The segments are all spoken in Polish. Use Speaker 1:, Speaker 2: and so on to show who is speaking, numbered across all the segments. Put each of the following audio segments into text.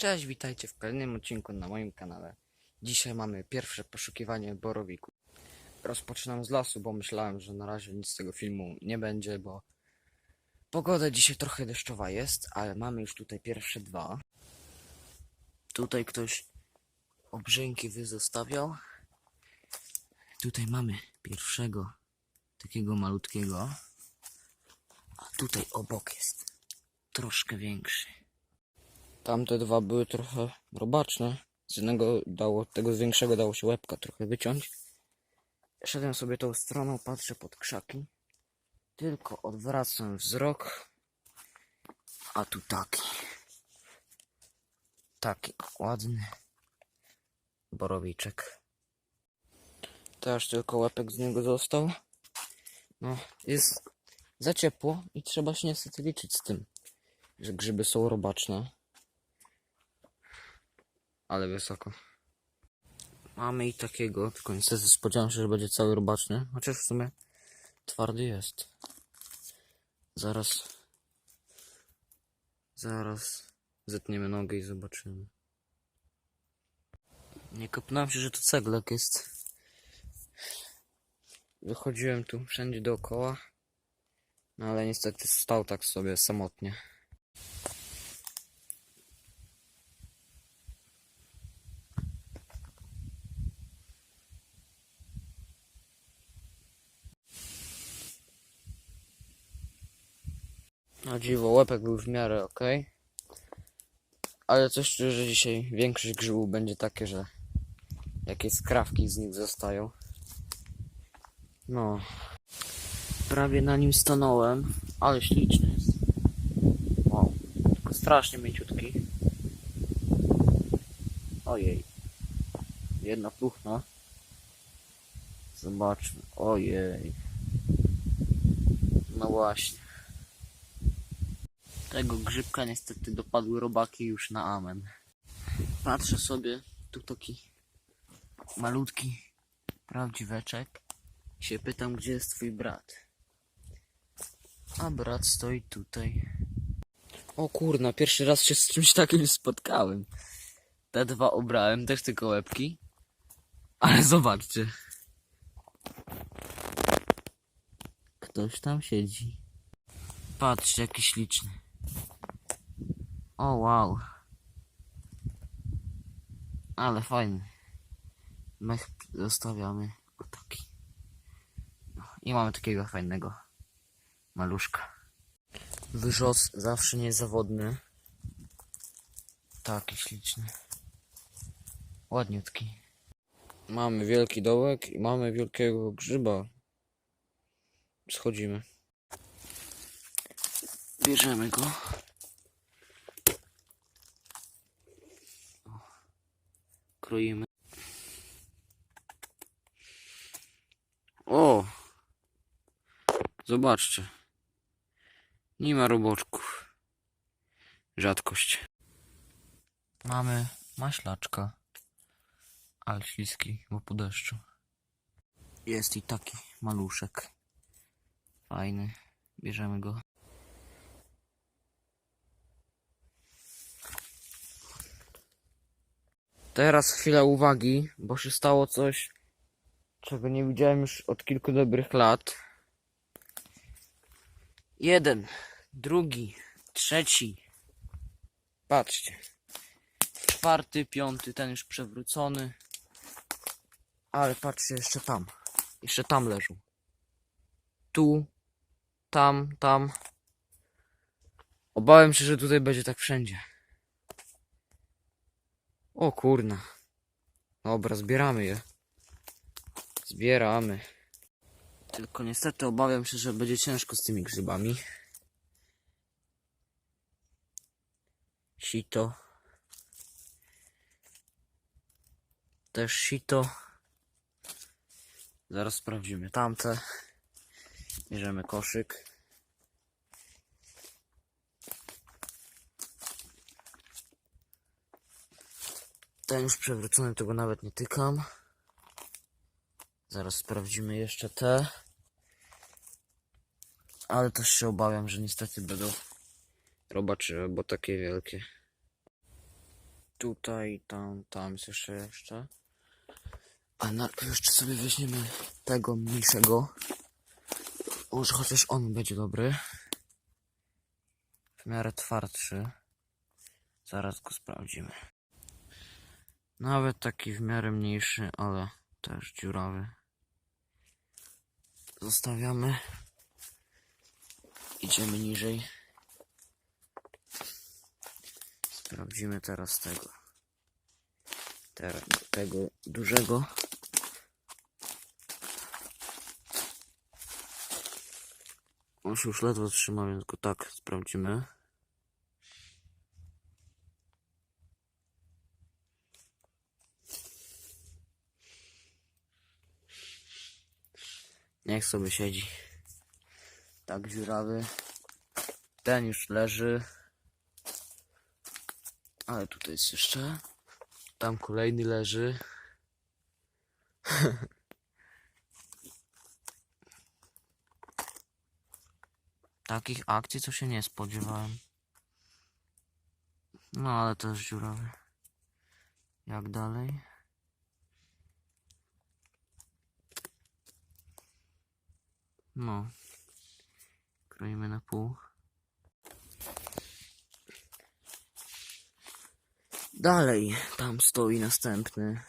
Speaker 1: Cześć, witajcie w kolejnym odcinku na moim kanale. Dzisiaj mamy pierwsze poszukiwanie borowiku. Rozpoczynam z lasu, bo myślałem, że na razie nic z tego filmu nie będzie, bo pogoda dzisiaj trochę deszczowa jest, ale mamy już tutaj pierwsze dwa. Tutaj ktoś obrzęki wyzostawiał. Tutaj mamy pierwszego, takiego malutkiego. A tutaj obok jest troszkę większy. Tamte dwa były trochę robaczne. Z jednego dało, tego z większego dało się łebka trochę wyciąć. Szedłem sobie tą stroną, patrzę pod krzaki. Tylko odwracam wzrok. A tu taki. Taki ładny borowiczek. Też tylko łepek z niego został. No, jest za ciepło i trzeba się niestety liczyć z tym, że grzyby są robaczne ale wysoko. Mamy i takiego, tylko niestety spodziewałem się, że będzie cały robaczny, chociaż w sumie twardy jest. Zaraz, zaraz zetniemy nogę i zobaczymy. Nie kopnąłem się, że to ceglek jest. Wychodziłem tu wszędzie dookoła, no ale niestety stał tak sobie samotnie. Na dziwo, łepek był w miarę ok. Ale coś czuję, że dzisiaj większość grzybów będzie takie, że jakieś skrawki z nich zostają. No. Prawie na nim stanąłem, ale śliczny jest. Wow. Tylko strasznie mięciutki. Ojej. Jedna puchna. Zobaczmy. Ojej. No właśnie. Tego grzybka niestety dopadły robaki już na amen. Patrzę sobie, tu taki malutki prawdziweczek. I się pytam, gdzie jest twój brat. A brat stoi tutaj. O kurna, pierwszy raz się z czymś takim spotkałem. Te dwa obrałem, też tylko łebki. Ale zobaczcie. Ktoś tam siedzi. Patrzcie, jaki śliczny. O wow. Ale fajny. Mech zostawiamy o taki. No, I mamy takiego fajnego maluszka. Wyrzos zawsze niezawodny. Taki śliczny. Ładniutki. Mamy wielki dołek i mamy wielkiego grzyba. Schodzimy. Bierzemy go. kroimy. O! Zobaczcie. Nie ma roboczków. Rzadkość. Mamy maślaczka. Ale śliski, bo po deszczu. Jest i taki maluszek. Fajny. Bierzemy go. Teraz chwila uwagi, bo się stało coś, czego nie widziałem już od kilku dobrych lat. Jeden, drugi, trzeci. Patrzcie. Czwarty, piąty, ten już przewrócony. Ale patrzcie, jeszcze tam. Jeszcze tam leżą. Tu, tam, tam. Obałem się, że tutaj będzie tak wszędzie. O kurna. Dobra, zbieramy je. Zbieramy. Tylko niestety obawiam się, że będzie ciężko z tymi grzybami. Sito. Też sito. Zaraz sprawdzimy tamte. Bierzemy koszyk. Ten już przewrócony, tego nawet nie tykam. Zaraz sprawdzimy jeszcze te. Ale też się obawiam, że niestety będą robaczy, bo takie wielkie. tutaj, tam, tam jest jeszcze jeszcze. A najpierw jeszcze sobie weźmiemy tego mniejszego. Może chociaż on będzie dobry. W miarę twardszy. Zaraz go sprawdzimy. Nawet taki w miarę mniejszy, ale też dziurawy. Zostawiamy. Idziemy niżej. Sprawdzimy teraz tego. Teraz tego dużego. On już ledwo trzyma, więc go tak sprawdzimy. Niech sobie siedzi. Tak dziurawy. Ten już leży. Ale tutaj jest jeszcze. Tam kolejny leży. Takich akcji co się nie spodziewałem. No ale też dziurawy. Jak dalej? No. Kroimy na pół. Dalej, tam stoi następny.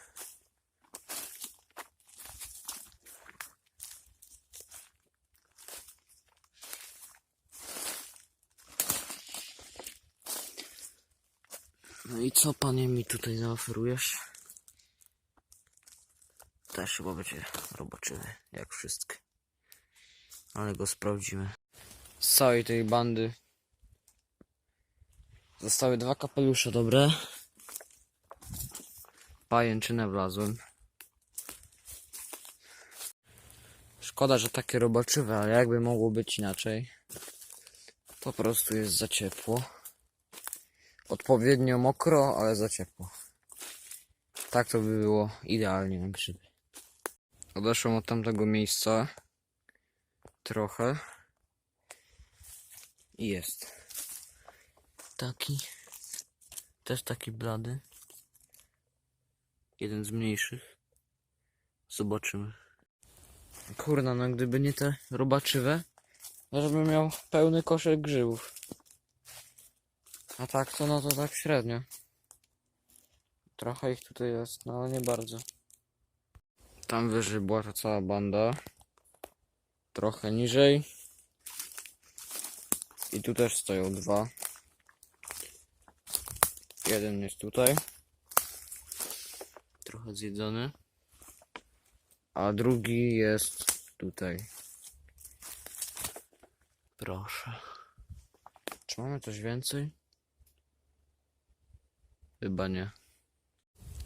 Speaker 1: No i co panie mi tutaj zaoferujesz? Też chyba będzie roboczywy, jak wszystkie. Ale go sprawdzimy. Z całej tej bandy zostały dwa kapelusze dobre. Pajęczynę wlazłem. Szkoda, że takie robaczywe, ale jakby mogło być inaczej. Po prostu jest za ciepło. Odpowiednio mokro, ale za ciepło. Tak to by było idealnie na grzyby. Odeszłem od tamtego miejsca. Trochę. I jest. Taki. Też taki blady. Jeden z mniejszych. Zobaczymy. Kurna, no gdyby nie te robaczywe, to miał pełny koszyk grzybów. A tak to no to tak średnio. Trochę ich tutaj jest, no ale nie bardzo. Tam wyżej była ta cała banda. Trochę niżej. I tu też stoją dwa. Jeden jest tutaj. Trochę zjedzony. A drugi jest tutaj. Proszę. Czy mamy coś więcej? Chyba nie.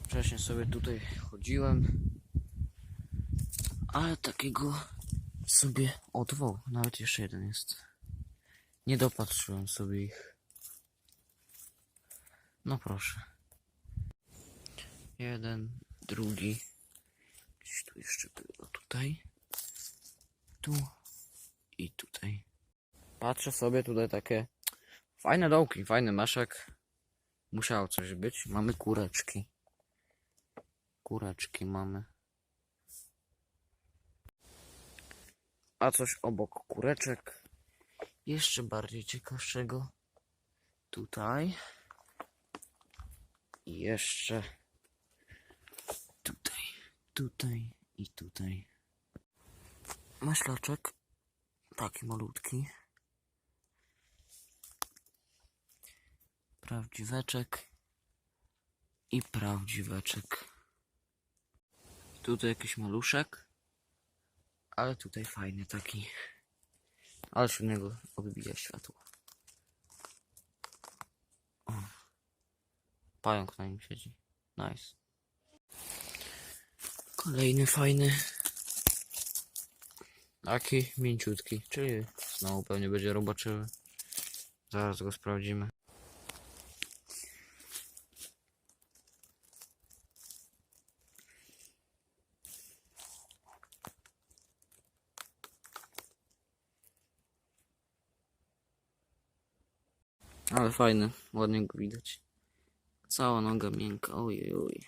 Speaker 1: Wcześniej sobie tutaj chodziłem. Ale takiego sobie odwoł. Nawet jeszcze jeden jest. Nie dopatrzyłem sobie ich. No proszę. Jeden, drugi. Gdzieś tu jeszcze było. Tutaj. Tu. I tutaj. Patrzę sobie tutaj takie fajne dołki, fajny meszek. Musiało coś być. Mamy kureczki. Kureczki mamy. A coś obok kureczek. Jeszcze bardziej ciekawszego. Tutaj. I jeszcze tutaj, tutaj i tutaj. Maślaczek. Taki malutki. Prawdziweczek. I prawdziweczek. Tutaj jakiś maluszek. Ale tutaj fajny taki. Ale niego odbija światło. O. Pająk na nim siedzi. Nice. Kolejny fajny. Taki mięciutki, czyli znowu pewnie będzie robaczywy. Zaraz go sprawdzimy. Ale fajny, ładnie go widać. Cała noga miękka, oj, oj.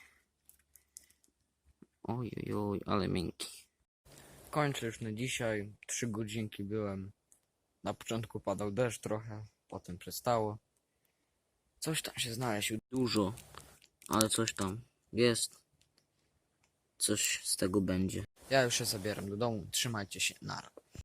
Speaker 1: Oj, oj, oj, ale miękki. Kończę już na dzisiaj. Trzy godzinki byłem. Na początku padał deszcz trochę, potem przestało. Coś tam się znaleźć, dużo, ale coś tam jest. Coś z tego będzie. Ja już się zabieram do domu. Trzymajcie się, nara.